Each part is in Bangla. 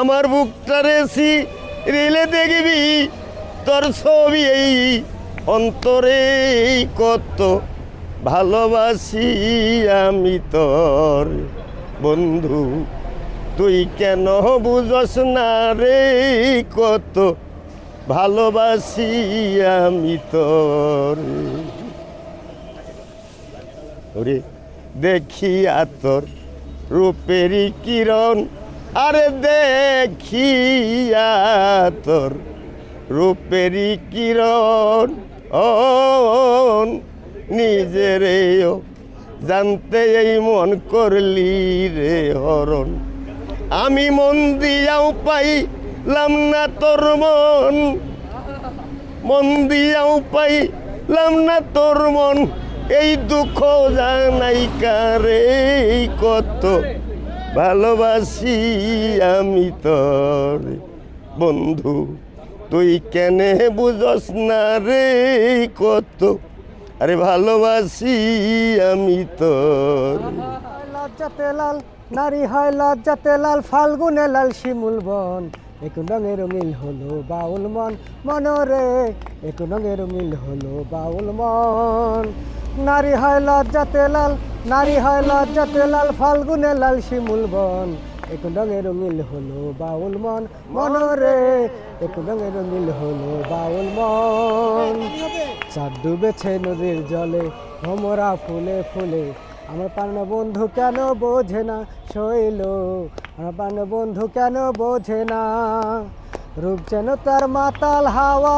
আমার বুকটা রেসি রেলে দেখবি তোর ছবি এই অন্তরে কত ভালোবাসি আমি তোর। বন্ধু, তুই কেন বুঝস না রে কত ভালোবাসি আমি তোর। ওরে, দেখিয়া তোর রূপেরই কিরণ আরে দেখিয়া তোর রূপেরই কিরণ ও নিজেরেও জানতে এই মন করলি রে হরণ। আমি মন দিয়াও পাইলাম না তোর মন মন দিয়াও পাইলাম না তোর মন। এই দুঃখ জানাই কারে কত ভালোবাসি আমি তোর। বন্ধু, তুই কেনে বুঝস না রে কত? আরে ভালোবাসি আমি তোর। লজ্জাতে লাল, নারী হয় লজ্জাতে লাল, ফাল্গুনে লাল শিমুল বন। এক রঙের মিল হলো বাউল মন, মনরে। এক রঙের মিল হলো বাউল মন। নারী হয় লজ্জাতে লাল, নারী হয় লজ্জাতে লাল, ফাল্গুনে লাল শিমুল বন। এক রঙের মিল হলো বাউল মন, মনরে। এক রঙের মিল হলো বাউল মন। চাঁদ ডুবেছে নদীর জলে, ভমরা ফুলে ফুলে। আমার প্রাণ বন্ধু কেন বোঝে না? শৈল, আমার প্রাণ বন্ধু কেন বোঝে না? রূপ যেন তার মাতাল হাওয়া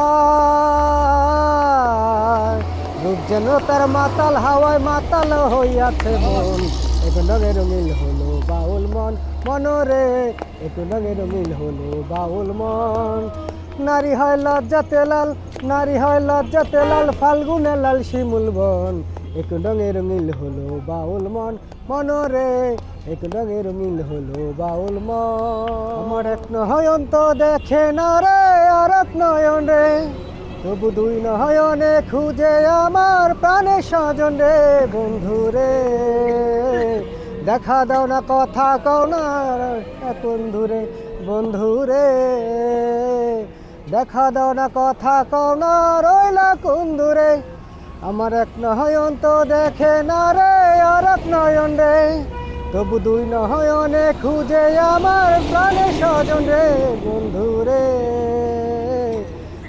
রূপ যেন তার মাতাল হাওয়ায়, মাতাল হইয়াছে মন। এক রঙের মিল হলো বাউল মন, মনরে এক রঙের মিল হলো বাউল মন। নারী হয় লজ্জাতে লাল, নারী হয় লজ্জাতে লাল, ফাল্গুনে লাল শিমুল বন। এক রঙের মিল হলো বাউল মন মনরে এক রঙের মিল হলো বাউল মন আমার এক নয়ন তো দেখে না রে আর এক নয়ন রে তবু দুই নয়নে খুঁজে আমার প্রাণের স্বজন রে বন্ধু রে দেখা দাও না কথা কও না বন্ধু রে বন্ধু রে দেখা দাও না কথা কও না রইলা কুন্দুরে আমার এক নয়ন তো দেখে না রে, আর এক নয়ন রে। তবু দুই নয়নে খুঁজে আমার প্রাণে স্বজন রে, বন্ধু রে।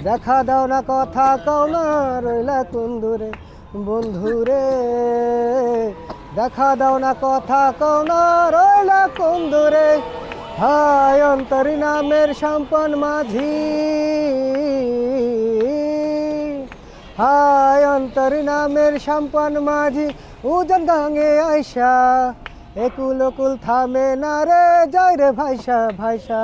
দেখা দাও না কথা কও না, রইলা কুন্দুরে বন্ধু রে। দেখা দাও না কথা কও না, রইলা কুন্দুরে হায় অন্তরি নামের সম্পন মাঝি। অন্তরি নামের সম্পন মাঝি, উজন গাঙে আইসা একুল কুল থামে না রে, জয় রে ভাইসা ভাইসা।